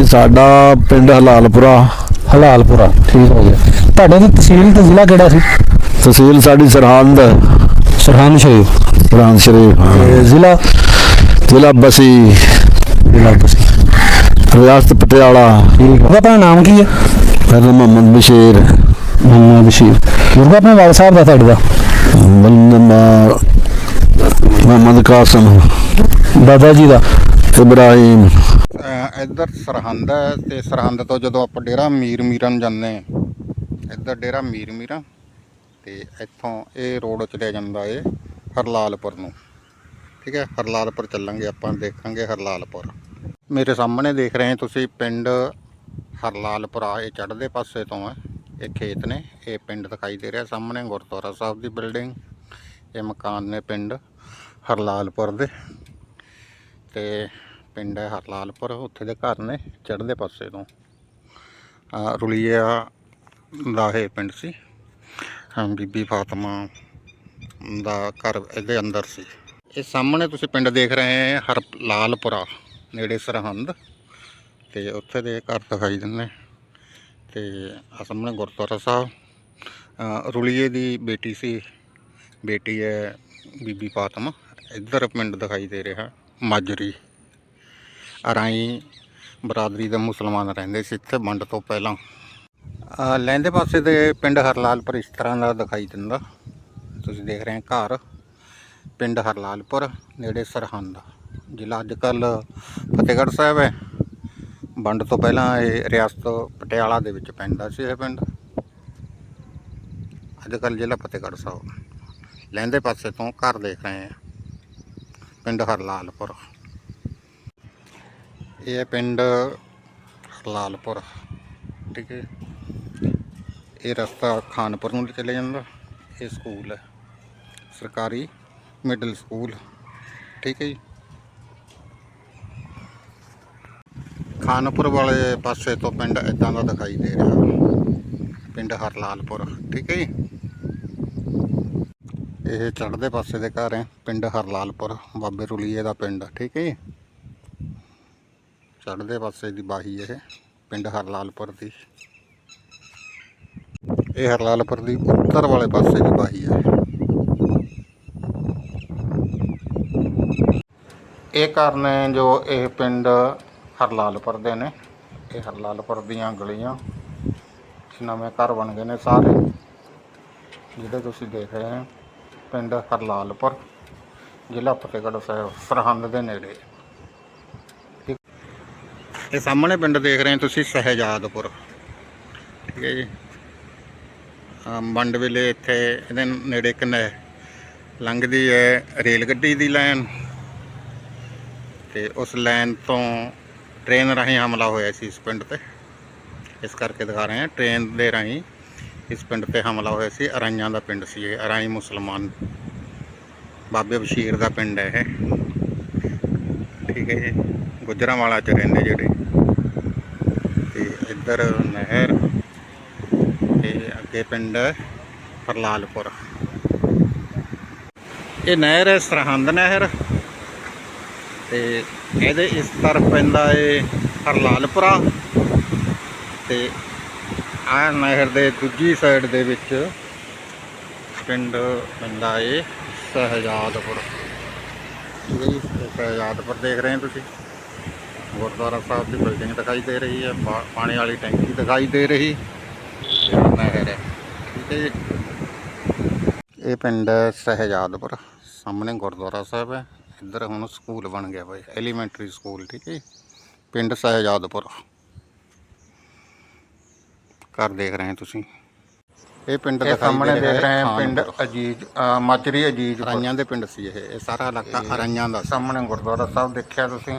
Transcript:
ਇਹ ਸਾਡਾ ਪਿੰਡ ਹਲਾਲਪੁਰਾ। ਹਲਾਲਪੁਰਾ ਠੀਕ ਹੋ ਗਿਆ। ਤੁਹਾਡੇ ਦੀ ਤਹਿਸੀਲ ਤੇ ਜ਼ਿਲ੍ਹਾ ਕਿਹੜਾ ਸੀ? ਤਹਿਸੀਲ ਸਾਡੀ ਸਰਹੰਦ। ਸਰਹੰਦ ਸ਼ਰੀਫ। ਸਰਹੰਦ ਸ਼ਰੀਫ। ਤੇ ਜ਼ਿਲ੍ਹਾ? ਜ਼ਿਲ੍ਹਾ ਬਸੀ। ਜ਼ਿਲ੍ਹਾ ਬਸੀ। ਰਿਆਸਤ ਪਟਿਆਲਾ। ਠੀਕ ਹੈ। ਆਪਣਾ ਨਾਮ ਕੀ ਹੈ? ਮੇਰਾ ਮੁਹੰਮਦ ਬਸ਼ੀਰ। ਮੁਹੰਮਦ ਬਸ਼ੀਰ। ਗੁਰਗਾ ਆਪਣੇ ਵਾਲ ਸਾਹਿਬ ਦਾ ਤੁਹਾਡੇ? ਦਾ ਮੁਹੰਮਦ ਕਾਸਮ। ਦਾਦਾ ਜੀ ਦਾ? ਇਬਰਾਹੀਮ। ਇੱਧਰ ਸਰਹੰਦ ਹੈ ਤੇ ਸਰਹੰਦ ਤੋਂ ਜਦੋਂ ਆਪਾਂ ਡੇਰਾ ਮੀਰ ਮੀਰਨ ਜਾਂਦੇ ਹਾਂ, ਇੱਧਰ ਡੇਰਾ ਮੀਰ ਮੀਰਾਂ ਤੇ ਇੱਥੋਂ ਇਹ ਰੋਡ ਚਲਿਆ ਜਾਂਦਾ ਏ ਹਰਲਾਲਪੁਰ ਨੂੰ। ਠੀਕ ਹੈ, ਹਰਲਾਲਪੁਰ ਚੱਲਾਂਗੇ, ਆਪਾਂ ਦੇਖਾਂਗੇ ਹਰਲਾਲਪੁਰ। ਮੇਰੇ ਸਾਹਮਣੇ ਦੇਖ ਰਹੇ ਤੁਸੀਂ ਪਿੰਡ ਹਰਲਾਲਪੁਰਾ, ਇਹ ਚੜ੍ਹਦੇ ਪਾਸੇ ਤੋਂ ਹੈ, ਇਹ ਖੇਤ ਨੇ, ਇਹ ਪਿੰਡ ਦਿਖਾਈ ਦੇ ਰਿਹਾ ਸਾਹਮਣੇ ਗੁਰਦੁਆਰਾ ਸਾਹਿਬ ਦੀ ਬਿਲਡਿੰਗ, ਇਹ ਮਕਾਨ ਨੇ ਪਿੰਡ ਹਰਲਾਲਪੁਰ ਦੇ। ਤੇ ਪਿੰਡ ਹੈ ਹਰਲਾਲਪੁਰ, ਉੱਥੇ ਦੇ ਘਰ ਨੇ, ਚੜ੍ਹਦੇ ਪਾਸੇ ਤੋਂ। ਰੁਲੀਆ ਦਾ ਇਹ ਪਿੰਡ ਸੀ। ਬੀਬੀ ਫਾਤਮਾ ਦਾ ਘਰ ਇਹਦੇ ਅੰਦਰ ਸੀ। ਇਹ ਸਾਹਮਣੇ ਤੁਸੀਂ ਪਿੰਡ ਦੇਖ ਰਹੇ ਹੈ ਹਰਲਾਲਪੁਰਾ, ਨੇੜੇ ਸਰਹੰਦ। ਤੇ ਉੱਥੇ ਦੇ ਘਰ ਦਿਖਾਈ ਦਿੰਦੇ। ਤੇ ਆ ਸਾਹਮਣੇ ਗੁਰਦੁਆਰਾ ਸਾਹਿਬ। ਰੁਲੀਏ ਦੀ ਬੇਟੀ ਸੀ। ਬੇਟੀ ਹੈ ਬੀਬੀ ਫਾਤਮਾ। ਇੱਧਰ ਪਿੰਡ ਦਿਖਾਈ ਦੇ ਰਿਹਾ। ਮਾਜਰੀ। ਅਰਾਈ ਬਰਾਦਰੀ ਦੇ ਮੁਸਲਮਾਨ ਰਹਿੰਦੇ ਸੀ ਇੱਥੇ ਵੰਡ ਤੋਂ ਪਹਿਲਾਂ। ਅ, ਲਹਿੰਦੇ ਪਾਸੇ ਦੇ ਪਿੰਡ ਹਰਲਾਲਪੁਰ ਇਸ ਤਰ੍ਹਾਂ ਦਾ ਦਿਖਾਈ ਦਿੰਦਾ। ਤੁਸੀਂ ਦੇਖ ਰਹੇ ਹੋ ਘਰ ਪਿੰਡ ਹਰਲਾਲਪੁਰ ਨੇੜੇ ਸਰਹੰਦ। ਜ਼ਿਲ੍ਹਾ ਅੱਜ ਕੱਲ੍ਹ ਫਤਿਹਗੜ੍ਹ ਸਾਹਿਬ ਹੈ। ਵੰਡ ਤੋਂ ਪਹਿਲਾਂ ਇਹ ਰਿਆਸਤ ਪਟਿਆਲਾ ਦੇ ਵਿੱਚ ਪੈਂਦਾ ਸੀ ਇਹ ਪਿੰਡ। ਅੱਜ ਕੱਲ੍ਹ ਜ਼ਿਲ੍ਹਾ ਫਤਿਹਗੜ੍ਹ ਸਾਹਿਬ। ਲਹਿੰਦੇ ਪਾਸੇ ਤੋਂ ਘਰ ਦੇਖ ਰਹੇ ਹਾਂ। ਪਿੰਡ ਹਰਲਾਲਪੁਰ। ਇਹ ਹੈ ਪਿੰਡ ਹਰਲਾਲਪੁਰ, ਠੀਕ ਹੈ। ਇਹ ਰਸਤਾ ਖਾਨਪੁਰ ਨੂੰ ਚਲੇ ਜਾਂਦਾ। ਇਹ ਸਕੂਲ ਹੈ, ਸਰਕਾਰੀ ਮਿਡਲ ਸਕੂਲ, ਠੀਕ ਹੈ ਜੀ। ਖਾਨਪੁਰ ਵਾਲੇ ਪਾਸੇ ਤੋਂ ਪਿੰਡ ਇਦਾਂ ਦਾ ਦਿਖਾਈ ਦੇ ਰਿਹਾ। ਪਿੰਡ ਹਰਲਾਲਪੁਰ, ਠੀਕ ਹੈ ਜੀ। ਇਹ ਚੜ੍ਹਦੇ ਪਾਸੇ ਦੇ ਘਰ ਹੈ, ਪਿੰਡ ਹਰਲਾਲਪੁਰ, ਬਾਬੇ ਰੁਲੀਏ ਦਾ ਪਿੰਡ, ਠੀਕ ਹੈ ਜੀ? ਚੜ੍ਹਦੇ ਪਾਸੇ ਦੀ ਬਾਹੀ ਇਹ, ਪਿੰਡ ਹਰਲਾਲਪੁਰ ਦੀ। ਇਹ ਹਰਲਾਲਪੁਰ ਦੀ ਉੱਤਰ ਵਾਲੇ ਪਾਸੇ ਦੀ ਬਾਹੀ ਹੈ। ਇਹ ਘਰ ਨੇ ਜੋ ਇਹ ਪਿੰਡ ਹਰਲਾਲਪੁਰ ਦੇ ਨੇ। ਇਹ ਹਰਲਾਲਪੁਰ ਦੀਆਂ ਗਲੀਆਂ ਨਵੇਂ ਘਰ ਬਣ ਗਏ ਨੇ ਸਾਰੇ, ਜਿਹੜੇ ਤੁਸੀਂ ਦੇਖ ਰਹੇ ਹੋ। ਪਿੰਡ ਹਰਲਾਲਪੁਰ, ਜ਼ਿਲ੍ਹਾ ਫਤਿਹਗੜ੍ਹ ਸਾਹਿਬ, ਸਰਹੰਦ ਦੇ ਨੇੜੇ। ਇਹ ਸਾਹਮਣੇ ਪਿੰਡ ਦੇਖ ਰਹੇ ਤੁਸੀਂ, ਸਹਿਜਾਦਪੁਰ। ਠੀਕ ਹੈ ਜੀ। ਅਮ ਵੰਡ ਵੇਲੇ ਇੱਥੇ ਇਹਦੇ ਨੇੜੇ ਇੱਕ ਲੰਘਦੀ ਹੈ, ਰੇਲ ਗੱਡੀ ਦੀ ਲਾਈਨ। ਤੇ ਉਸ ਲਾਈਨ ਤੋਂ ਟ੍ਰੇਨ ਰਾਹੀਂ ਹਮਲਾ ਹੋਇਆ ਸੀ ਇਸ ਪਿੰਡ ਤੇ। ਇਸ ਕਰਕੇ ਦਿਖਾ ਰਹੇ ਹਾਂ, ਟ੍ਰੇਨ ਦੇ ਰਾਹੀਂ ਇਸ ਪਿੰਡ ਤੇ ਹਮਲਾ ਹੋਇਆ ਸੀ। ਅਰਾਈਆਂ ਦਾ ਪਿੰਡ ਸੀ ਇਹ। ਅਰਾਈ ਮੁਸਲਮਾਨ ਬਾਬੇ ਬਸ਼ੀਰ ਦਾ ਪਿੰਡ ਹੈ ਇਹ। ਠੀਕ ਹੈ ਜੀ। ਗੁਜਰਾਂਵਾਲਾ ਚ ਰਹਿੰਦੇ ਜਿਹੜੇ। ਤੇ ਇੱਧਰ ਨਹਿਰ ਤੇ ਅੱਗੇ ਪਿੰਡ ਫਰਲਾਲਪੁਰ ਇਹ ਨਹਿਰ ਹੈ ਸਰਹੰਦ ਨਹਿਰ। ਤੇ ਇਹਦੇ ਇਸ ਤਰਫ ਪੈਂਦਾ ਏ ਹਰਲਾਲਪੁਰਾ ਤੇ ਆਹ ਨਹਿਰ ਦੇ ਦੂਜੀ ਸਾਈਡ ਦੇ ਵਿੱਚ ਪਿੰਡ ਪੈਂਦਾ ਏ ਸਹਿਜਾਦਪੁਰ। ਠੀਕ ਹੈ ਜੀ ਸਹਿਜਾਦਪੁਰ ਦੇਖ ਰਹੇ ਹੋ ਤੁਸੀਂ। ਗੁਰਦੁਆਰਾ ਸਾਹਿਬ ਦੀ ਬਿਲਡਿੰਗ ਦਿਖਾਈ ਦੇ ਰਹੀ ਹੈ, ਪਾ- ਪਾਣੀ ਵਾਲੀ ਟੈਂਕੀ ਦਿਖਾਈ ਦੇ ਰਹੀ ਨਹਿਰ ਹੈ। ਠੀਕ ਹੈ ਜੀ। ਇਹ ਪਿੰਡ ਸਹਿਜਾਦਪੁਰ, ਸਾਹਮਣੇ ਗੁਰਦੁਆਰਾ ਸਾਹਿਬ ਹੈ। ਇੱਧਰ ਹੁਣ ਸਕੂਲ ਬਣ ਗਿਆ ਬਾਈ ਐਲੀਮੈਂਟਰੀ ਸਕੂਲ ਠੀਕ ਹੈ ਜੀ। ਪਿੰਡ ਸਹਿਜਾਦਪੁਰ। ਘਰ ਦੇਖ ਰਹੇ ਤੁਸੀਂ। ਇਹ ਪਿੰਡ ਦੇ ਸਾਹਮਣੇ ਦੇਖ ਰਹੇ ਹਾਂ ਪਿੰਡ ਅਜੀਜ ਅ, ਮਾਜਰੀ ਅਜੀਜ ਰਾਈਆਂ ਦੇ ਪਿੰਡ ਸੀ ਇਹ ਇਹ ਸਾਰਾ ਇਲਾਕਾ ਅਰਾਈਆਂ ਦਾ। ਸਾਹਮਣੇ ਗੁਰਦੁਆਰਾ ਸਾਹਿਬ ਦੇਖਿਆ ਤੁਸੀਂ।